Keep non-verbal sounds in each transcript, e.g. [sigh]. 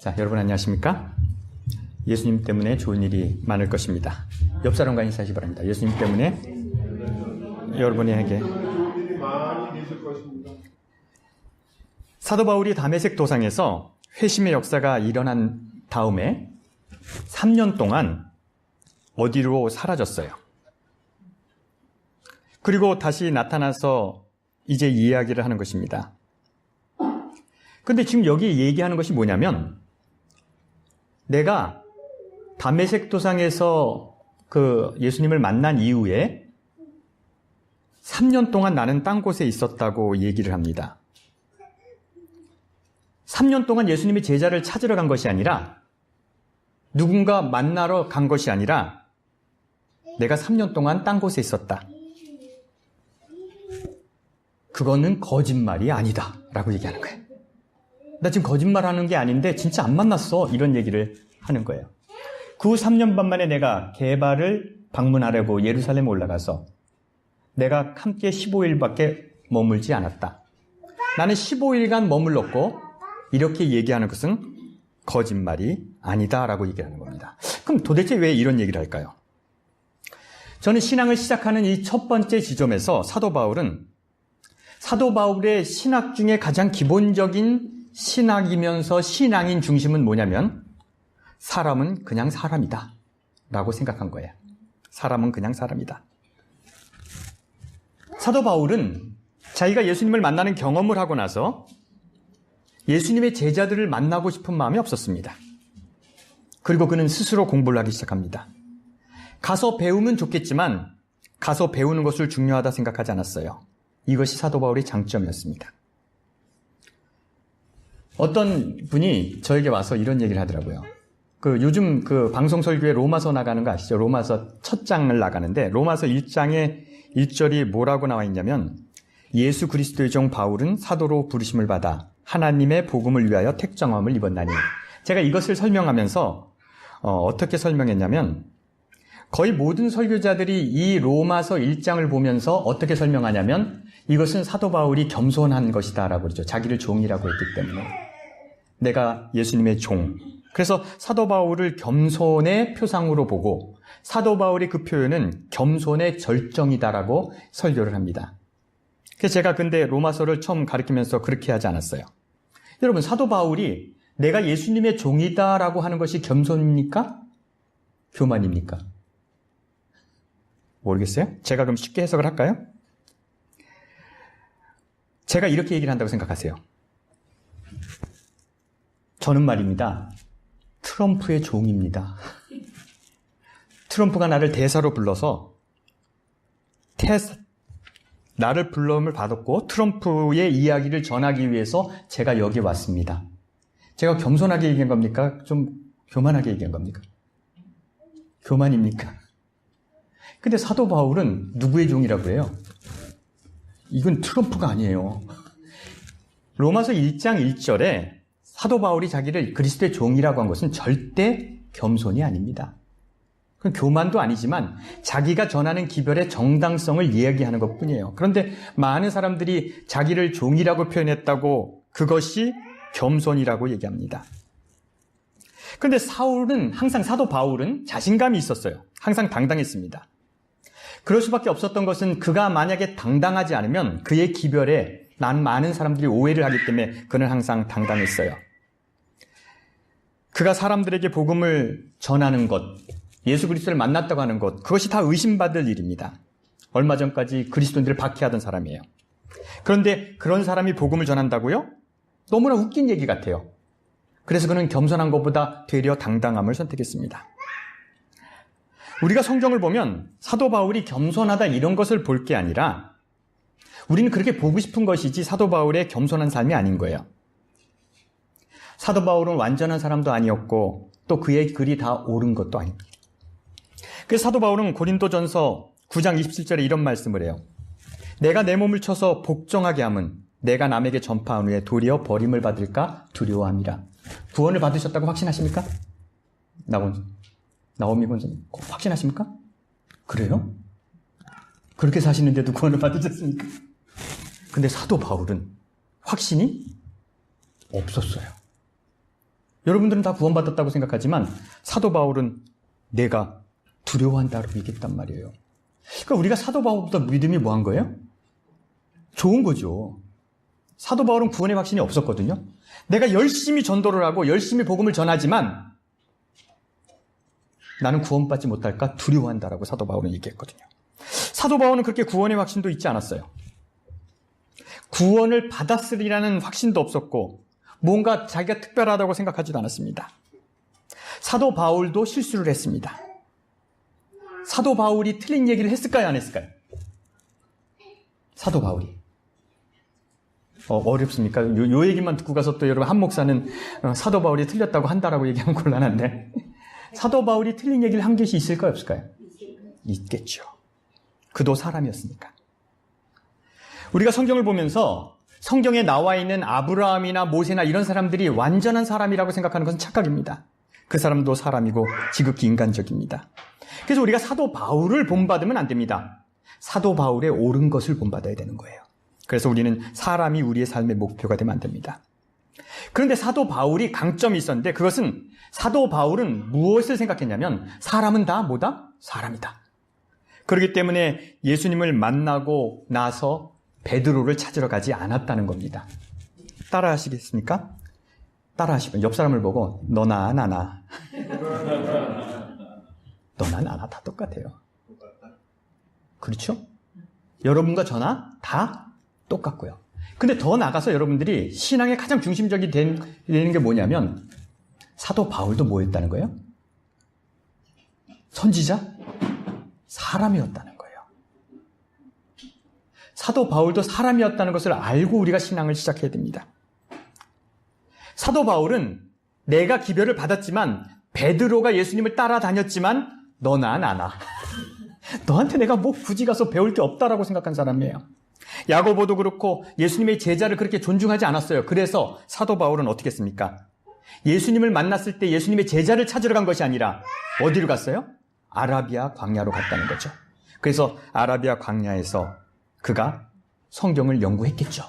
자, 여러분 안녕하십니까? 예수님 때문에 좋은 일이 많을 것입니다. 옆 사람과 인사하시 기 바랍니다. 예수님 때문에 여러분에게. 사도 바울이 다메섹 도상에서 회심의 역사가 일어난 다음에 3년 동안 어디로 사라졌어요. 그리고 다시 나타나서 이제 이야기를 하는 것입니다. 근데 지금 여기 얘기하는 것이 뭐냐면 내가 다메섹 도상에서 그 예수님을 만난 이후에 3년 동안 나는 딴 곳에 있었다고 얘기를 합니다. 3년 동안 예수님이 제자를 찾으러 간 것이 아니라 누군가 만나러 간 것이 아니라 내가 3년 동안 딴 곳에 있었다. 그거는 거짓말이 아니다. 라고 얘기하는 거예요. 나 지금 거짓말 하는 게 아닌데 진짜 안 만났어. 이런 얘기를 하는 거예요. 그 후 3년 반 만에 내가 개발을 방문하려고 예루살렘에 올라가서 내가 함께 15일밖에 머물지 않았다. 나는 15일간 머물렀고 이렇게 얘기하는 것은 거짓말이 아니다라고 얘기하는 겁니다. 그럼 도대체 왜 이런 얘기를 할까요? 저는 신앙을 시작하는 이 첫 번째 지점에서 사도 바울은 사도 바울의 신학 중에 가장 기본적인 신학이면서 신앙인 중심은 뭐냐면 사람은 그냥 사람이다 라고 생각한 거예요. 사람은 그냥 사람이다. 사도 바울은 자기가 예수님을 만나는 경험을 하고 나서 예수님의 제자들을 만나고 싶은 마음이 없었습니다. 그리고 그는 스스로 공부를 하기 시작합니다. 가서 배우면 좋겠지만 가서 배우는 것을 중요하다 생각하지 않았어요. 이것이 사도 바울의 장점이었습니다. 어떤 분이 저에게 와서 이런 얘기를 하더라고요. 그 요즘 그 방송 설교에 로마서 나가는 거 아시죠? 로마서 첫 장을 나가는데 로마서 1장에 1절이 뭐라고 나와 있냐면 예수 그리스도의 종 바울은 사도로 부르심을 받아 하나님의 복음을 위하여 택정함을 입었나니 제가 이것을 설명하면서 어, 떻게 설명했냐면 거의 모든 설교자들이 이 로마서 1장을 보면서 어떻게 설명하냐면 이것은 사도 바울이 겸손한 것이다 라고 그러죠. 자기를 종이라고 했기 때문에 내가 예수님의 종. 그래서 사도 바울을 겸손의 표상으로 보고 사도 바울의 그 표현은 겸손의 절정이다라고 설교를 합니다. 그래서 제가 근데 로마서를 처음 가르치면서 그렇게 하지 않았어요. 여러분, 사도 바울이 내가 예수님의 종이다라고 하는 것이 겸손입니까? 교만입니까? 모르겠어요? 제가 그럼 쉽게 해석을 할까요? 제가 이렇게 얘기를 한다고 생각하세요. 저는 말입니다. 트럼프의 종입니다. 트럼프가 나를 대사로 불러서 테스, 나를 불러움을 받았고 트럼프의 이야기를 전하기 위해서 제가 여기 왔습니다. 제가 겸손하게 얘기한 겁니까? 좀 교만하게 얘기한 겁니까? 교만입니까? 근데 사도 바울은 누구의 종이라고 해요? 이건 트럼프가 아니에요. 로마서 1장 1절에 사도 바울이 자기를 그리스도의 종이라고 한 것은 절대 겸손이 아닙니다. 그건 교만도 아니지만 자기가 전하는 기별의 정당성을 이야기하는 것 뿐이에요. 그런데 많은 사람들이 자기를 종이라고 표현했다고 그것이 겸손이라고 얘기합니다. 그런데 사울은 항상 사도 바울은 자신감이 있었어요. 항상 당당했습니다. 그럴 수밖에 없었던 것은 그가 만약에 당당하지 않으면 그의 기별에 난 많은 사람들이 오해를 하기 때문에 그는 항상 당당했어요. 그가 사람들에게 복음을 전하는 것, 예수 그리스도를 만났다고 하는 것, 그것이 다 의심받을 일입니다. 얼마 전까지 그리스도인들을 박해하던 사람이에요. 그런데 그런 사람이 복음을 전한다고요? 너무나 웃긴 얘기 같아요. 그래서 그는 겸손한 것보다 되려 당당함을 선택했습니다. 우리가 성경을 보면 사도 바울이 겸손하다 이런 것을 볼 게 아니라 우리는 그렇게 보고 싶은 것이지 사도 바울의 겸손한 삶이 아닌 거예요. 사도 바울은 완전한 사람도 아니었고 또 그의 글이 다 옳은 것도 아닙니다. 그래서 사도 바울은 고린도전서 9장 27절에 이런 말씀을 해요. 내가 내 몸을 쳐서 복종하게 함은 내가 남에게 전파한 후에 도리어 버림을 받을까 두려워함이라. 구원을 받으셨다고 확신하십니까? 나온 나오미 권사님 확신하십니까? 그래요? 그렇게 사시는데도 구원을 받으셨습니까? 근데 사도 바울은 확신이 없었어요. 여러분들은 다 구원받았다고 생각하지만 사도 바울은 내가 두려워한다고 얘기했단 말이에요. 그러니까 우리가 사도 바울보다 믿음이 뭐한 거예요? 좋은 거죠. 사도 바울은 구원의 확신이 없었거든요. 내가 열심히 전도를 하고 열심히 복음을 전하지만 나는 구원받지 못할까 두려워한다라고 사도 바울은 얘기했거든요. 사도 바울은 그렇게 구원의 확신도 있지 않았어요. 구원을 받았으리라는 확신도 없었고 뭔가 자기가 특별하다고 생각하지도 않았습니다. 사도 바울도 실수를 했습니다. 사도 바울이 틀린 얘기를 했을까요, 안 했을까요? 사도 바울이. 어, 렵습니까 요, 요 얘기만 듣고 가서 또 여러분 한 목사는 어, 사도 바울이 틀렸다고 한다라고 얘기하면 곤란한데 사도 바울이 틀린 얘기를 한 것이 있을까요, 없을까요? 있겠죠. 그도 사람이었으니까. 우리가 성경을 보면서 성경에 나와 있는 아브라함이나 모세나 이런 사람들이 완전한 사람이라고 생각하는 것은 착각입니다. 그 사람도 사람이고 지극히 인간적입니다. 그래서 우리가 사도 바울을 본받으면 안 됩니다. 사도 바울의 옳은 것을 본받아야 되는 거예요. 그래서 우리는 사람이 우리의 삶의 목표가 되면 안 됩니다. 그런데 사도 바울이 강점이 있었는데 그것은 사도 바울은 무엇을 생각했냐면 사람은 다 뭐다? 사람이다. 그렇기 때문에 예수님을 만나고 나서 베드로를 찾으러 가지 않았다는 겁니다. 따라 하시겠습니까? 따라 하시면 옆 사람을 보고 너나 나나 [laughs] 너나 나나 다 똑같아요. 그렇죠? 여러분과 저나 다 똑같고요. 근데 더 나가서 여러분들이 신앙의 가장 중심적이 된- 되는 게 뭐냐면 사도 바울도 뭐 했다는 거예요? 선지자? 사람이었다는 거예요. 사도 바울도 사람이었다는 것을 알고 우리가 신앙을 시작해야 됩니다. 사도 바울은 내가 기별을 받았지만 베드로가 예수님을 따라다녔지만 너나 나나 [laughs] 너한테 내가 뭐 굳이 가서 배울 게 없다라고 생각한 사람이에요. 야고보도 그렇고 예수님의 제자를 그렇게 존중하지 않았어요. 그래서 사도 바울은 어떻게 했습니까? 예수님을 만났을 때 예수님의 제자를 찾으러 간 것이 아니라 어디로 갔어요? 아라비아 광야로 갔다는 거죠. 그래서 아라비아 광야에서 그가 성경을 연구했겠죠.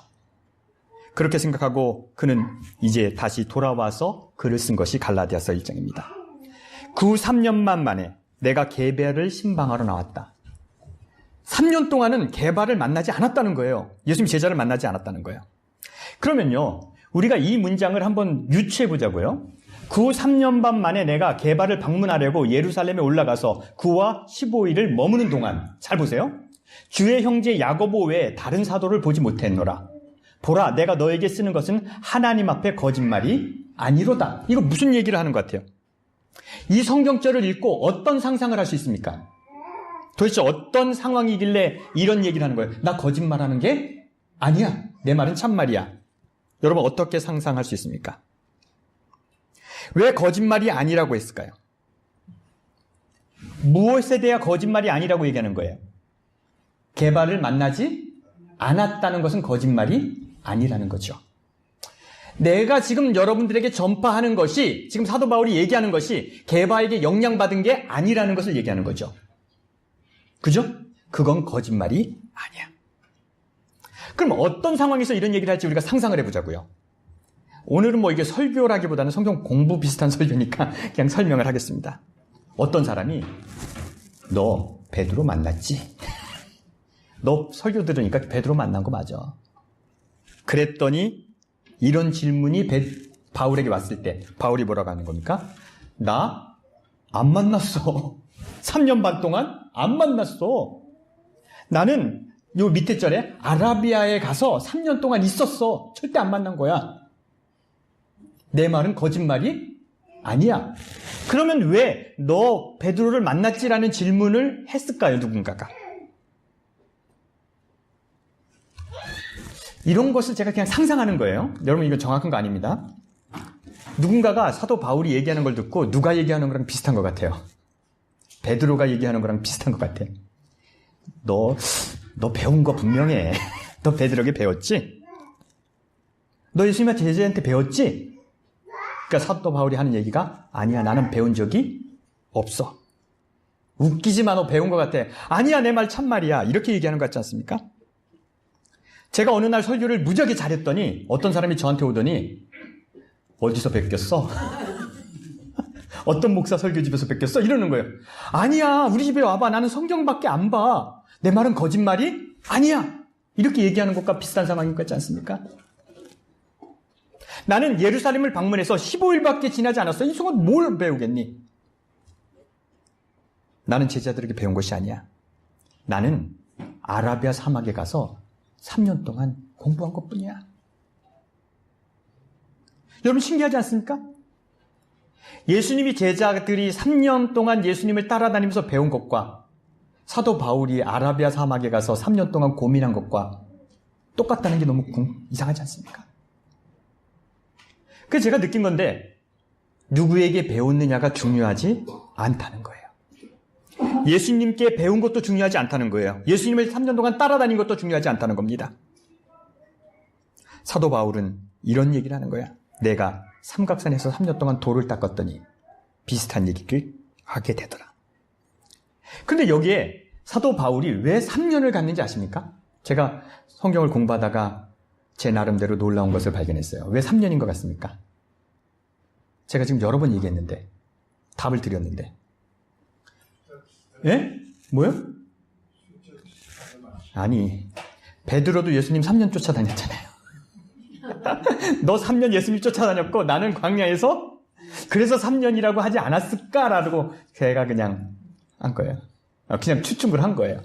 그렇게 생각하고 그는 이제 다시 돌아와서 글을 쓴 것이 갈라디아서 1장입니다. 그 3년만 만에 내가 개발을 신방하러 나왔다. 3년 동안은 개발을 만나지 않았다는 거예요. 예수님 제자를 만나지 않았다는 거예요. 그러면요, 우리가 이 문장을 한번 유추해 보자고요. 그 3년 반 만에 내가 개발을 방문하려고 예루살렘에 올라가서 그와 15일을 머무는 동안, 잘 보세요. 주의 형제 야고보 외에 다른 사도를 보지 못했노라. 보라, 내가 너에게 쓰는 것은 하나님 앞에 거짓말이 아니로다. 이거 무슨 얘기를 하는 것 같아요? 이 성경절을 읽고 어떤 상상을 할 수 있습니까? 도대체 어떤 상황이길래 이런 얘기를 하는 거예요? 나 거짓말하는 게 아니야. 내 말은 참말이야. 여러분 어떻게 상상할 수 있습니까? 왜 거짓말이 아니라고 했을까요? 무엇에 대해 거짓말이 아니라고 얘기하는 거예요? 개발을 만나지 않았다는 것은 거짓말이 아니라는 거죠. 내가 지금 여러분들에게 전파하는 것이 지금 사도 바울이 얘기하는 것이 개바에게 영향받은 게 아니라는 것을 얘기하는 거죠. 그죠? 그건 거짓말이 아니야. 그럼 어떤 상황에서 이런 얘기를 할지 우리가 상상을 해보자고요. 오늘은 뭐 이게 설교라기보다는 성경 공부 비슷한 설교니까 [laughs] 그냥 설명을 하겠습니다. 어떤 사람이 너 베드로 만났지? 너 설교 들으니까 베드로 만난 거 맞아. 그랬더니 이런 질문이 베- 바울에게 왔을 때 바울이 뭐라고 하는 겁니까? 나 안 만났어. [laughs] 3년 반 동안 안 만났어. 나는 요 밑에 절에 아라비아에 가서 3년 동안 있었어. 절대 안 만난 거야. 내 말은 거짓말이 아니야. 그러면 왜 너 베드로를 만났지라는 질문을 했을까요? 누군가가. 이런 것을 제가 그냥 상상하는 거예요. 여러분 이거 정확한 거 아닙니다. 누군가가 사도 바울이 얘기하는 걸 듣고 누가 얘기하는 거랑 비슷한 것 같아요. 베드로가 얘기하는 거랑 비슷한 것 같아. 너, 너 배운 거 분명해. [laughs] 너 베드로에게 배웠지? 너 예수님의 제자한테 배웠지? 그러니까 사도 바울이 하는 얘기가 아니야, 나는 배운 적이 없어. 웃기지만 너 배운 것 같아. 아니야, 내 말 참말이야. 이렇게 얘기하는 것 같지 않습니까? 제가 어느 날 설교를 무지하게 잘했더니 어떤 사람이 저한테 오더니 어디서 뵙겠어? [laughs] 어떤 목사 설교집에서 뺏겼어? 이러는 거예요. 아니야, 우리 집에 와봐. 나는 성경밖에 안 봐. 내 말은 거짓말이? 아니야. 이렇게 얘기하는 것과 비슷한 상황인 것 같지 않습니까? 나는 예루살렘을 방문해서 15일밖에 지나지 않았어. 이 순간 뭘 배우겠니? 나는 제자들에게 배운 것이 아니야. 나는 아라비아 사막에 가서 3년 동안 공부한 것 뿐이야. 여러분 신기하지 않습니까? 예수님이 제자들이 3년 동안 예수님을 따라다니면서 배운 것과 사도 바울이 아라비아 사막에 가서 3년 동안 고민한 것과 똑같다는 게 너무 궁- 이상하지 않습니까? 그래서 제가 느낀 건데 누구에게 배웠느냐가 중요하지 않다는 거예요. 예수님께 배운 것도 중요하지 않다는 거예요. 예수님을 3년 동안 따라다닌 것도 중요하지 않다는 겁니다. 사도 바울은 이런 얘기를 하는 거야. 내가 삼각산에서 3년 동안 돌을 닦았더니 비슷한 얘기를 하게 되더라. 근데 여기에 사도 바울이 왜 3년을 갔는지 아십니까? 제가 성경을 공부하다가 제 나름대로 놀라운 것을 발견했어요. 왜 3년인 것 같습니까? 제가 지금 여러 번 얘기했는데, 답을 드렸는데. 예? 뭐요? 아니, 베드로도 예수님 3년 쫓아다녔잖아요. [laughs] 너 3년 예수님 쫓아다녔고 나는 광야에서 그래서 3년이라고 하지 않았을까라고 제가 그냥 한 거예요. 어, 그냥 추측을 한 거예요.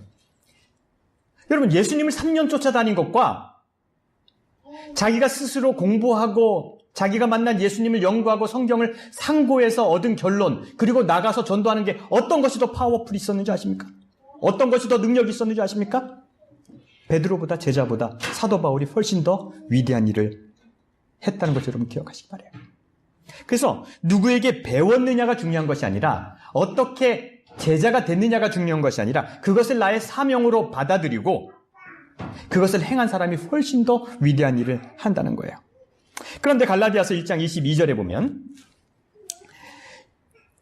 여러분 예수님을 3년 쫓아다닌 것과 자기가 스스로 공부하고 자기가 만난 예수님을 연구하고 성경을 상고해서 얻은 결론 그리고 나가서 전도하는 게 어떤 것이 더 파워풀이 있었는지 아십니까? 어떤 것이 더 능력이 있었는지 아십니까? 베드로보다 제자보다 사도 바울이 훨씬 더 위대한 일을 했다는 것을 여러분 기억하시기 바래요. 그래서 누구에게 배웠느냐가 중요한 것이 아니라 어떻게 제자가 됐느냐가 중요한 것이 아니라 그것을 나의 사명으로 받아들이고 그것을 행한 사람이 훨씬 더 위대한 일을 한다는 거예요. 그런데 갈라디아서 1장 22절에 보면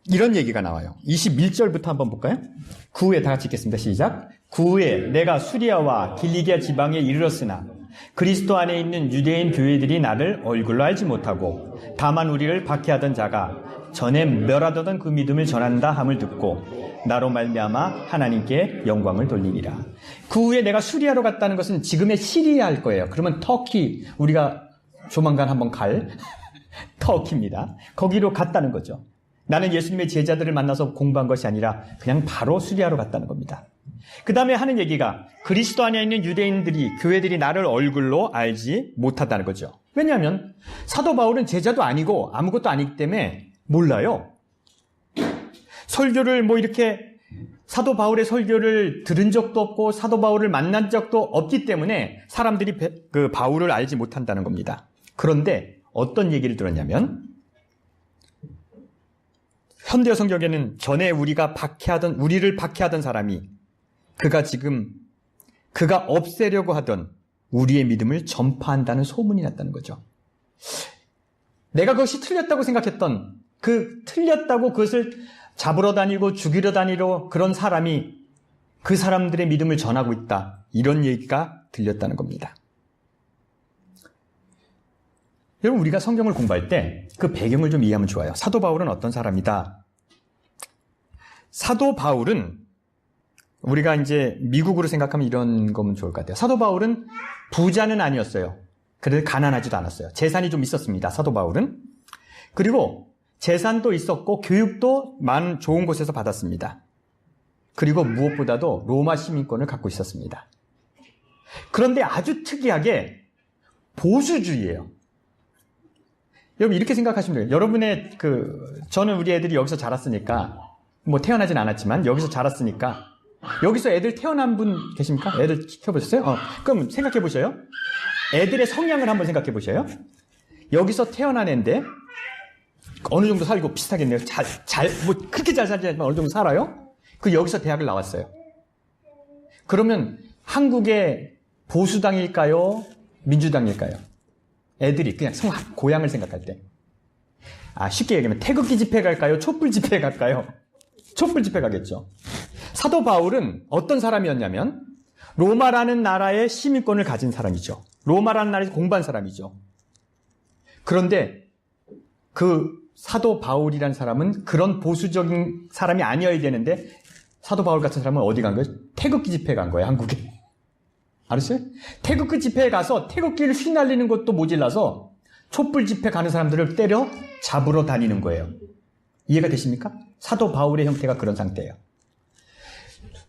이런 얘기가 나와요. 21절부터 한번 볼까요? 그 후에 다 같이 읽겠습니다. 시작. 그 후에 내가 수리아와 길리기아 지방에 이르렀으나 그리스도 안에 있는 유대인 교회들이 나를 얼굴로 알지 못하고 다만 우리를 박해하던 자가 전에 멸하던 그 믿음을 전한다 함을 듣고 나로 말미암아 하나님께 영광을 돌리리라. 그 후에 내가 수리아로 갔다는 것은 지금의 시리아일 거예요. 그러면 터키 우리가 조만간 한번 갈 [laughs] 터키입니다. 거기로 갔다는 거죠. 나는 예수님의 제자들을 만나서 공부한 것이 아니라 그냥 바로 수리아로 갔다는 겁니다. 그 다음에 하는 얘기가 그리스도 안에 있는 유대인들이, 교회들이 나를 얼굴로 알지 못하다는 거죠. 왜냐하면 사도 바울은 제자도 아니고 아무것도 아니기 때문에 몰라요. 설교를 뭐 이렇게 사도 바울의 설교를 들은 적도 없고 사도 바울을 만난 적도 없기 때문에 사람들이 배- 그 바울을 알지 못한다는 겁니다. 그런데 어떤 얘기를 들었냐면 현대 성경에는 전에 우리가 박해하던 우리를 박해하던 사람이 그가 지금 그가 없애려고 하던 우리의 믿음을 전파한다는 소문이 났다는 거죠. 내가 그것이 틀렸다고 생각했던 그 틀렸다고 그것을 잡으러 다니고 죽이러 다니러 그런 사람이 그 사람들의 믿음을 전하고 있다. 이런 얘기가 들렸다는 겁니다. 여러분, 우리가 성경을 공부할 때 그 배경을 좀 이해하면 좋아요. 사도 바울은 어떤 사람이다? 사도 바울은 우리가 이제 미국으로 생각하면 이런 거면 좋을 것 같아요. 사도 바울은 부자는 아니었어요. 그래도 가난하지도 않았어요. 재산이 좀 있었습니다. 사도 바울은. 그리고 재산도 있었고 교육도 많은 좋은 곳에서 받았습니다. 그리고 무엇보다도 로마 시민권을 갖고 있었습니다. 그런데 아주 특이하게 보수주의예요. 여러분 이렇게 생각하시면 돼요. 여러분의 그 저는 우리 애들이 여기서 자랐으니까 뭐 태어나진 않았지만 여기서 자랐으니까 여기서 애들 태어난 분 계십니까? 애들 키워보셨어요? 어, 그럼 생각해 보셔요. 애들의 성향을 한번 생각해 보셔요. 여기서 태어난 애인데 어느 정도 살고 비슷하겠네요. 잘, 잘, 뭐 그렇게 잘 살지 않지만 어느 정도 살아요. 그 여기서 대학을 나왔어요. 그러면 한국의 보수당일까요? 민주당일까요? 애들이 그냥 성 고향을 생각할 때. 아, 쉽게 얘기하면 태극기 집회 갈까요? 촛불 집회 갈까요? 촛불 집회 가겠죠. 사도 바울은 어떤 사람이었냐면 로마라는 나라의 시민권을 가진 사람이죠. 로마라는 나라에서 공부한 사람이죠. 그런데 그 사도 바울이라는 사람은 그런 보수적인 사람이 아니어야 되는데 사도 바울 같은 사람은 어디 간 거예요? 태극기 집회 간 거예요, 한국에. 알았어요? 태극기 집회에 가서 태극기를 휘날리는 것도 모질라서 촛불 집회 가는 사람들을 때려 잡으러 다니는 거예요. 이해가 되십니까? 사도 바울의 형태가 그런 상태예요.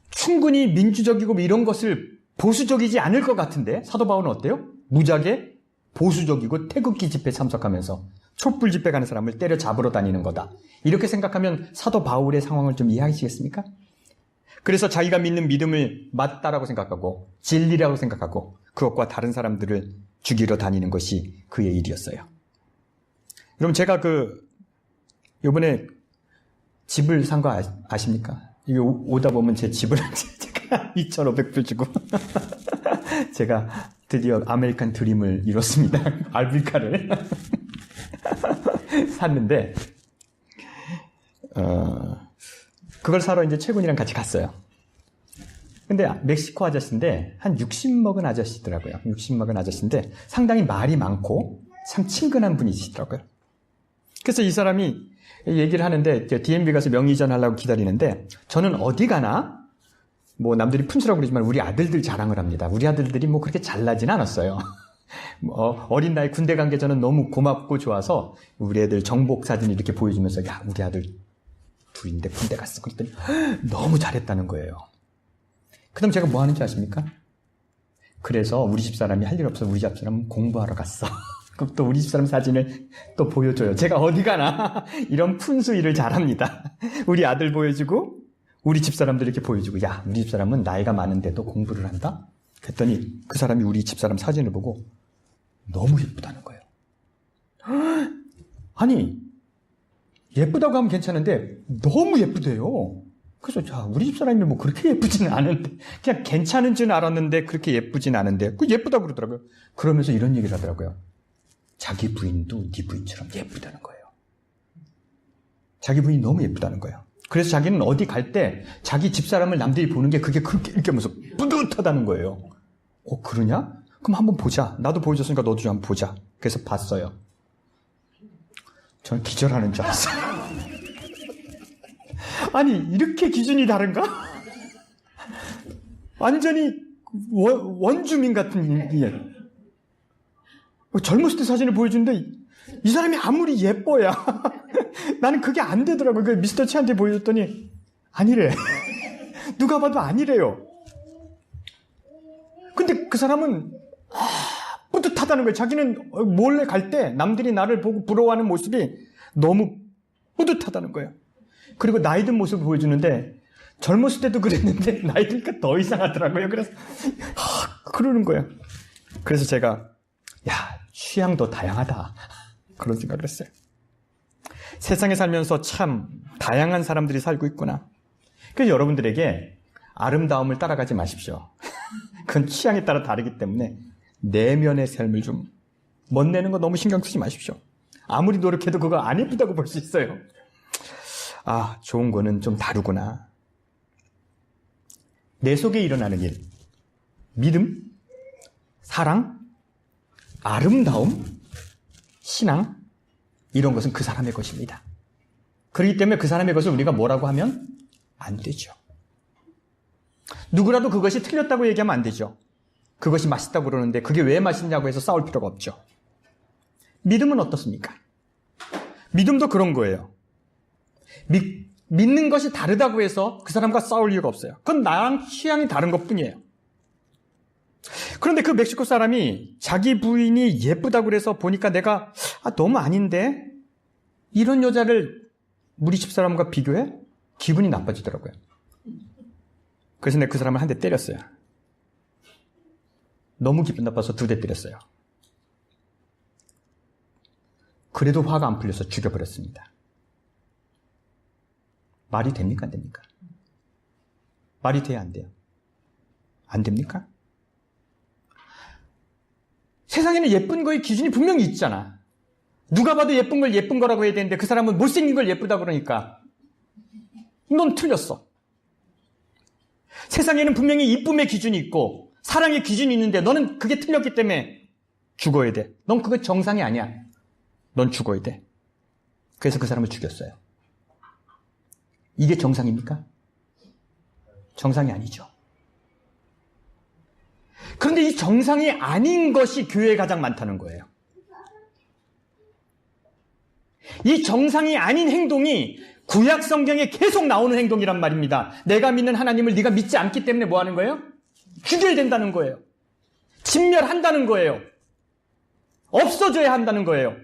충분히 민주적이고 뭐 이런 것을 보수적이지 않을 것 같은데 사도 바울은 어때요? 무작에 보수적이고 태극기 집회 참석하면서 촛불 집회 가는 사람을 때려 잡으러 다니는 거다. 이렇게 생각하면 사도 바울의 상황을 좀 이해하시겠습니까? 그래서 자기가 믿는 믿음을 맞다라고 생각하고 진리라고 생각하고 그것과 다른 사람들을 죽이러 다니는 것이 그의 일이었어요. 여러분 제가 그 요번에 집을 산 거 아십니까? 이게 오- 오다 보면 제 집을 [laughs] 제가 2,500불 주고 [laughs] 제가 드디어 아메리칸 드림을 이뤘습니다. [laughs] 알비카를 [laughs] 샀는데 어, 그걸 사러 이제 최군이랑 같이 갔어요. 근데 멕시코 아저씨인데 한 60 먹은 아저씨더라고요. 60 먹은 아저씨인데 상당히 말이 많고 참 친근한 분이시더라고요. 그래서 이 사람이 얘기를 하는데 DMB 가서 명의전 하려고 기다리는데 저는 어디 가나 뭐 남들이 푼수라고 그러지만 우리 아들들 자랑을 합니다. 우리 아들들이 뭐 그렇게 잘나진 않았어요. [laughs] 뭐 어린 나이 군대 간 게 저는 너무 고맙고 좋아서 우리 애들 정복 사진 이렇게 보여주면서 야 우리 아들 둘인데 군대 갔어 그랬더니 너무 잘했다는 거예요. 그다음 제가 뭐 하는지 아십니까? 그래서 우리 집 사람이 할 일 없어 우리 집 사람 공부하러 갔어. [laughs] 그럼 또 우리 집 사람 사진을 또 보여줘요. 제가 어디 가나 [laughs] 이런 푼수 일을 잘합니다. [laughs] 우리 아들 보여주고 우리 집 사람들 이렇게 보여주고 야 우리 집 사람은 나이가 많은데도 공부를 한다. 그랬더니 그 사람이 우리 집 사람 사진을 보고 너무 예쁘다는 거예요. 아니 예쁘다고 하면 괜찮은데 너무 예쁘대요. 그래서 자 우리 집 사람이 뭐 그렇게 예쁘지는 않은데 그냥 괜찮은 줄 알았는데 그렇게 예쁘진 않은데 그 예쁘다고 그러더라고요. 그러면서 이런 얘기를 하더라고요. 자기 부인도 네 부인처럼 예쁘다는 거예요. 자기 부인이 너무 예쁘다는 거예요. 그래서 자기는 어디 갈 때 자기 집사람을 남들이 보는 게 그게 그렇게 이렇게 하면서 뿌듯하다는 거예요. 어, 그러냐? 그럼 한번 보자. 나도 보여줬으니까 너도 좀 한번 보자. 그래서 봤어요. 저는 기절하는 줄 알았어요. [laughs] 아니, 이렇게 기준이 다른가? [laughs] 완전히 원, 원주민 같은 예. 젊었을 때 사진을 보여주는데 이- 이 사람이 아무리 예뻐야 [laughs] 나는 그게 안 되더라고요. 그 미스터 치한테 보여줬더니 아니래. 누가 봐도 아니래요. 근데 그 사람은 아, 뿌듯하다는 거예요. 자기는 몰래 갈 때 남들이 나를 보고 부러워하는 모습이 너무 뿌듯하다는 거예요. 그리고 나이 든 모습을 보여주는데 젊었을 때도 그랬는데 [laughs] 나이 드니까 더 이상하더라고요. 그래서 하, 그러는 거예요. 그래서 제가 야 취향도 다양하다 그런 생각을 했어요. 세상에 살면서 참 다양한 사람들이 살고 있구나. 그래서 여러분들에게 아름다움을 따라가지 마십시오. [laughs] 그건 취향에 따라 다르기 때문에 내면의 삶을 좀 멋내는 거 너무 신경 쓰지 마십시오. 아무리 노력해도 그거 안 예쁘다고 볼 수 있어요. 아, 좋은 거는 좀 다르구나. 내 속에 일어나는 일. 믿음, 사랑, 아름다움, 신앙, 이런 것은 그 사람의 것입니다. 그렇기 때문에 그 사람의 것을 우리가 뭐라고 하면 안 되죠. 누구라도 그것이 틀렸다고 얘기하면 안 되죠. 그것이 맛있다고 그러는데 그게 왜 맛있냐고 해서 싸울 필요가 없죠. 믿음은 어떻습니까? 믿음도 그런 거예요. 믿, 믿는 것이 다르다고 해서 그 사람과 싸울 이유가 없어요. 그건 나랑 취향이 다른 것 뿐이에요. 그런데 그 멕시코 사람이 자기 부인이 예쁘다고 그래서 보니까 내가 아, 너무 아닌데 이런 여자를 우리 집 사람과 비교해? 기분이 나빠지더라고요. 그래서 내가 그 사람을 한 대 때렸어요. 너무 기분 나빠서 두 대 때렸어요. 그래도 화가 안 풀려서 죽여버렸습니다. 말이 됩니까? 안 됩니까? 말이 돼야 안 돼요? 안 됩니까? 세상에는 예쁜 거의 기준이 분명히 있잖아. 누가 봐도 예쁜 걸 예쁜 거라고 해야 되는데 그 사람은 못생긴 걸 예쁘다 그러니까 넌 틀렸어. 세상에는 분명히 이쁨의 기준이 있고 사랑의 기준이 있는데 너는 그게 틀렸기 때문에 죽어야 돼. 넌 그거 정상이 아니야. 넌 죽어야 돼. 그래서 그 사람을 죽였어요. 이게 정상입니까? 정상이 아니죠. 그런데 이 정상이 아닌 것이 교회에 가장 많다는 거예요. 이 정상이 아닌 행동이 구약 성경에 계속 나오는 행동이란 말입니다. 내가 믿는 하나님을 네가 믿지 않기 때문에 뭐 하는 거예요? 죽여야 된다는 거예요. 진멸한다는 거예요. 없어져야 한다는 거예요.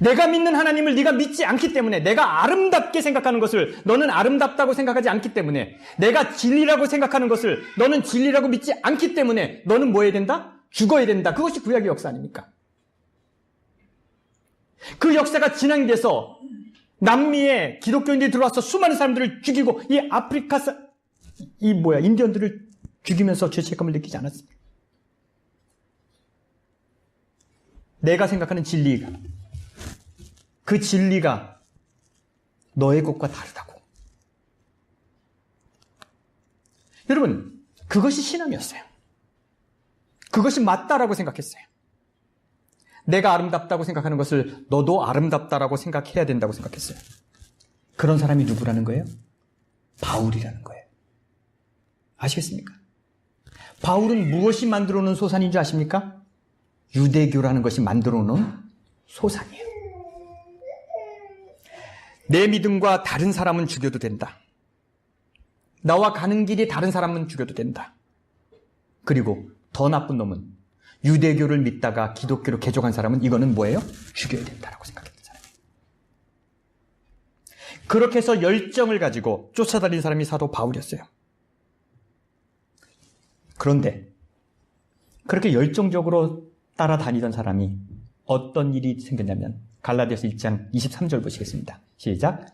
내가 믿는 하나님을 네가 믿지 않기 때문에 내가 아름답게 생각하는 것을 너는 아름답다고 생각하지 않기 때문에 내가 진리라고 생각하는 것을 너는 진리라고 믿지 않기 때문에 너는 뭐 해야 된다? 죽어야 된다. 그것이 구약의 역사 아닙니까? 그 역사가 진행돼서 남미에 기독교인들이 들어와서 수많은 사람들을 죽이고 이 아프리카 사, 이 뭐야 인디언들을 죽이면서 죄책감을 느끼지 않았습니까? 내가 생각하는 진리가 그 진리가 너의 것과 다르다고. 여러분, 그것이 신앙이었어요. 그것이 맞다라고 생각했어요. 내가 아름답다고 생각하는 것을 너도 아름답다라고 생각해야 된다고 생각했어요. 그런 사람이 누구라는 거예요? 바울이라는 거예요. 아시겠습니까? 바울은 무엇이 만들어 놓은 소산인 줄 아십니까? 유대교라는 것이 만들어 놓은 소산이에요. 내 믿음과 다른 사람은 죽여도 된다. 나와 가는 길이 다른 사람은 죽여도 된다. 그리고 더 나쁜 놈은 유대교를 믿다가 기독교로 개종한 사람은 이거는 뭐예요? 죽여야 된다라고 생각했던 사람이에요. 그렇게 해서 열정을 가지고 쫓아다닌 사람이 사도 바울이었어요. 그런데 그렇게 열정적으로 따라다니던 사람이 어떤 일이 생겼냐면 갈라디아서 1장 23절 보시겠습니다. 시작.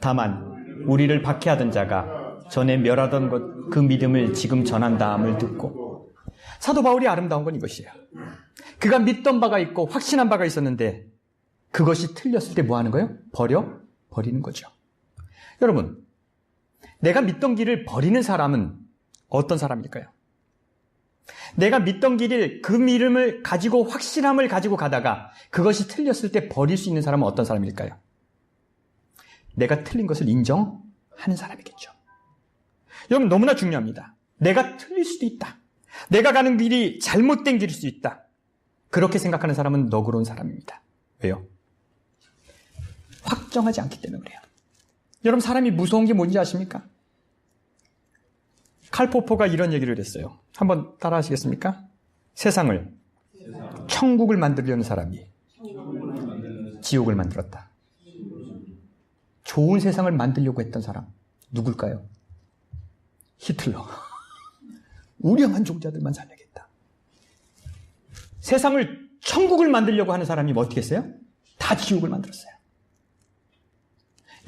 다만 우리를 박해하던 자가 전에 멸하던 것 그 믿음을 지금 전한다함을 듣고 사도 바울이 아름다운 건 이것이에요. 그가 믿던 바가 있고 확신한 바가 있었는데 그것이 틀렸을 때 뭐 하는 거예요? 버려 버리는 거죠. 여러분, 내가 믿던 길을 버리는 사람은 어떤 사람일까요? 내가 믿던 길을 그 믿음을 가지고 확신함을 가지고 가다가 그것이 틀렸을 때 버릴 수 있는 사람은 어떤 사람일까요? 내가 틀린 것을 인정하는 사람이겠죠. 여러분 너무나 중요합니다. 내가 틀릴 수도 있다. 내가 가는 길이 잘못된 길일 수 있다. 그렇게 생각하는 사람은 너그러운 사람입니다. 왜요? 확정하지 않기 때문에 그래요. 여러분 사람이 무서운 게 뭔지 아십니까? 칼포포가 이런 얘기를 했어요. 한번 따라 하시겠습니까? 세상을 천국을 만들려는 사람이 지옥을 만들었다. 좋은 세상을 만들려고 했던 사람 누굴까요? 히틀러. [laughs] 우량한 종자들만 살려겠다. 세상을 천국을 만들려고 하는 사람이 뭐 어떻게 했어요? 다 지옥을 만들었어요.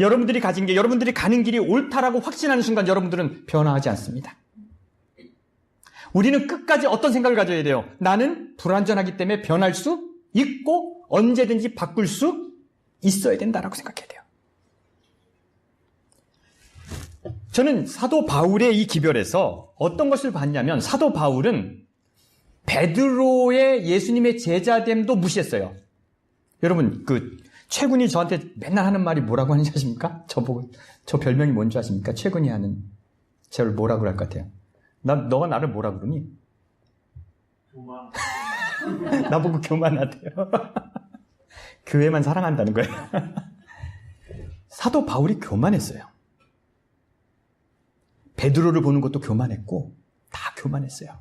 여러분들이 가진 게 여러분들이 가는 길이 옳다라고 확신하는 순간 여러분들은 변화하지 않습니다. 우리는 끝까지 어떤 생각을 가져야 돼요? 나는 불완전하기 때문에 변할 수 있고 언제든지 바꿀 수 있어야 된다라고 생각해야 돼요. 저는 사도 바울의 이 기별에서 어떤 것을 봤냐면 사도 바울은 베드로의 예수님의 제자됨도 무시했어요. 여러분 그 최군이 저한테 맨날 하는 말이 뭐라고 하는지 아십니까? 저보고 저 별명이 뭔지 아십니까? 최군이 하는 저를 뭐라고 할 것 같아요. 나 너가 나를 뭐라 그러니? 교만. [laughs] 나보고 교만하대요. [laughs] 교회만 사랑한다는 거예요. [laughs] 사도 바울이 교만했어요. 베드로를 보는 것도 교만했고 다 교만했어요.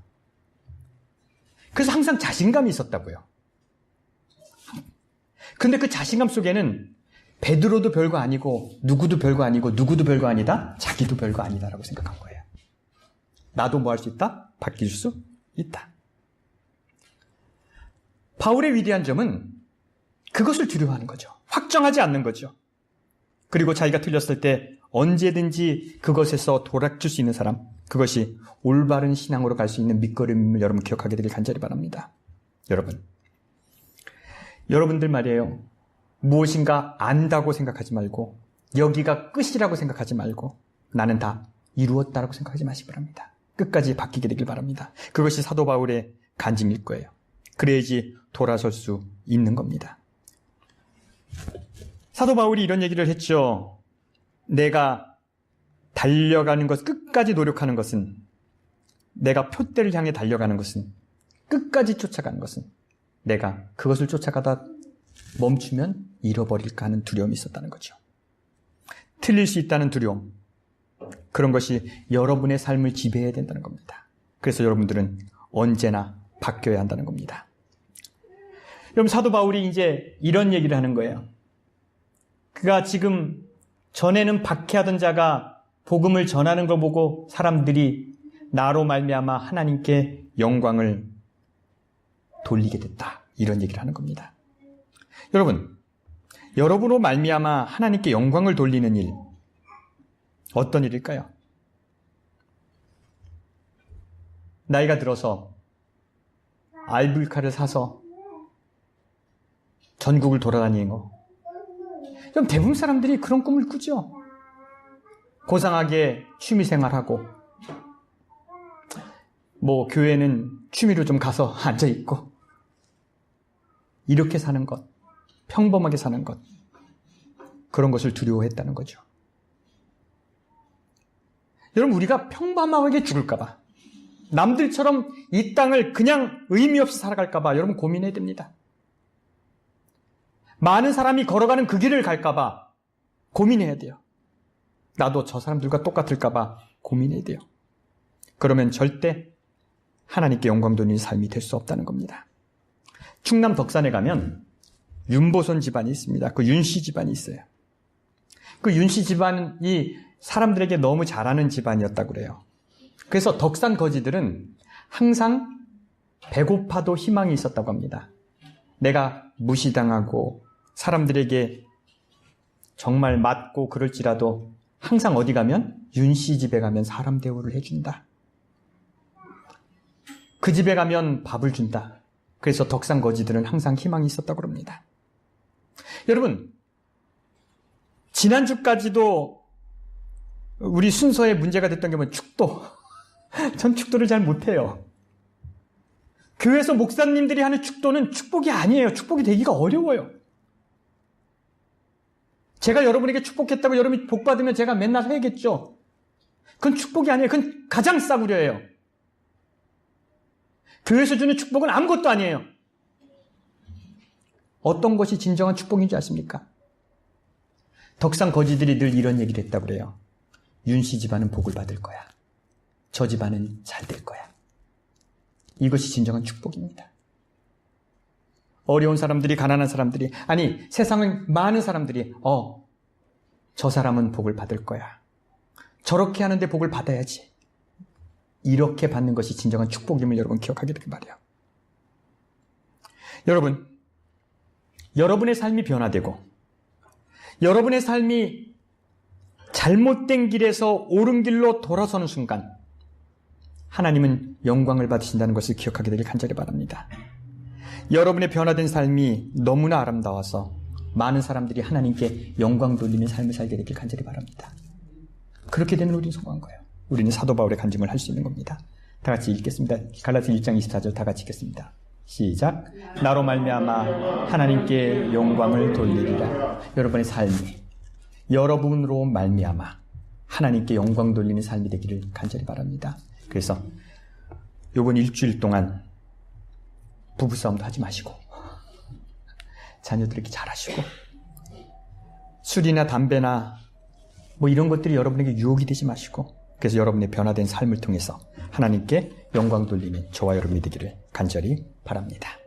그래서 항상 자신감이 있었다고요. 근데 그 자신감 속에는 베드로도 별거 아니고 누구도 별거 아니고 누구도 별거 아니다. 자기도 별거 아니다라고 생각한 거예요. 나도 뭐 할 수 있다? 바뀔 수 있다. 바울의 위대한 점은 그것을 두려워하는 거죠. 확정하지 않는 거죠. 그리고 자기가 틀렸을 때 언제든지 그것에서 돌아칠 수 있는 사람, 그것이 올바른 신앙으로 갈 수 있는 밑거름임을 여러분 기억하게 되길 간절히 바랍니다. 여러분, 여러분들 말이에요. 무엇인가 안다고 생각하지 말고, 여기가 끝이라고 생각하지 말고, 나는 다 이루었다라고 생각하지 마시기 바랍니다. 끝까지 바뀌게 되길 바랍니다. 그것이 사도 바울의 간증일 거예요. 그래야지 돌아설 수 있는 겁니다. 사도 바울이 이런 얘기를 했죠. 내가 달려가는 것, 끝까지 노력하는 것은, 내가 표대를 향해 달려가는 것은, 끝까지 쫓아가는 것은, 내가 그것을 쫓아가다 멈추면 잃어버릴까 하는 두려움이 있었다는 거죠. 틀릴 수 있다는 두려움. 그런 것이 여러분의 삶을 지배해야 된다는 겁니다. 그래서 여러분들은 언제나 바뀌어야 한다는 겁니다. 여러분 사도 바울이 이제 이런 얘기를 하는 거예요. 그가 지금 전에는 박해하던 자가 복음을 전하는 걸 보고 사람들이 나로 말미암아 하나님께 영광을 돌리게 됐다. 이런 얘기를 하는 겁니다. 여러분, 여러분으로 말미암아 하나님께 영광을 돌리는 일 어떤 일일까요? 나이가 들어서 알불카를 사서 전국을 돌아다니는 거. 그럼 대부분 사람들이 그런 꿈을 꾸죠. 고상하게 취미 생활하고, 뭐, 교회는 취미로 좀 가서 [laughs] 앉아있고, 이렇게 사는 것, 평범하게 사는 것, 그런 것을 두려워했다는 거죠. 여러분, 우리가 평범하게 죽을까봐, 남들처럼 이 땅을 그냥 의미 없이 살아갈까봐 여러분 고민해야 됩니다. 많은 사람이 걸어가는 그 길을 갈까봐 고민해야 돼요. 나도 저 사람들과 똑같을까봐 고민해야 돼요. 그러면 절대 하나님께 영광 돌리는 삶이 될 수 없다는 겁니다. 충남 덕산에 가면 윤보선 집안이 있습니다. 그 윤씨 집안이 있어요. 그 윤씨 집안이 사람들에게 너무 잘하는 집안이었다고 그래요. 그래서 덕산 거지들은 항상 배고파도 희망이 있었다고 합니다. 내가 무시당하고 사람들에게 정말 맞고 그럴지라도 항상 어디 가면 윤씨 집에 가면 사람 대우를 해준다. 그 집에 가면 밥을 준다. 그래서 덕산 거지들은 항상 희망이 있었다고 합니다. 여러분, 지난주까지도 우리 순서에 문제가 됐던 게 뭐냐면 축도. [laughs] 전 축도를 잘 못해요. 교회에서 목사님들이 하는 축도는 축복이 아니에요. 축복이 되기가 어려워요. 제가 여러분에게 축복했다고 여러분이 복 받으면 제가 맨날 해야겠죠. 그건 축복이 아니에요. 그건 가장 싸구려예요. 교회에서 주는 축복은 아무것도 아니에요. 어떤 것이 진정한 축복인지 아십니까? 덕상 거지들이 늘 이런 얘기를 했다고 그래요. 윤 씨 집안은 복을 받을 거야. 저 집안은 잘 될 거야. 이것이 진정한 축복입니다. 어려운 사람들이, 가난한 사람들이, 아니, 세상은 많은 사람들이, 어, 저 사람은 복을 받을 거야. 저렇게 하는데 복을 받아야지. 이렇게 받는 것이 진정한 축복임을 여러분 기억하게 되길 바래요. 여러분, 여러분의 삶이 변화되고, 여러분의 삶이 잘못된 길에서 옳은 길로 돌아서는 순간, 하나님은 영광을 받으신다는 것을 기억하게 되길 간절히 바랍니다. 여러분의 변화된 삶이 너무나 아름다워서 많은 사람들이 하나님께 영광 돌리는 삶을 살게 되길 간절히 바랍니다. 그렇게 되면 우리는 성공한 거예요. 우리는 사도 바울의 간증을 할 수 있는 겁니다. 다 같이 읽겠습니다. 갈라디 1장 24절 다 같이 읽겠습니다. 시작. 나로 말미암아 하나님께 영광을 돌리리라. 여러분의 삶이 여러분으로 말미암아 하나님께 영광 돌리는 삶이 되기를 간절히 바랍니다. 그래서 요번 일주일 동안 부부싸움도 하지 마시고 자녀들에게 잘하시고 술이나 담배나 뭐 이런 것들이 여러분에게 유혹이 되지 마시고 그래서 여러분의 변화된 삶을 통해서 하나님께 영광 돌리는 저와 여러분이 되기를 간절히 바랍니다.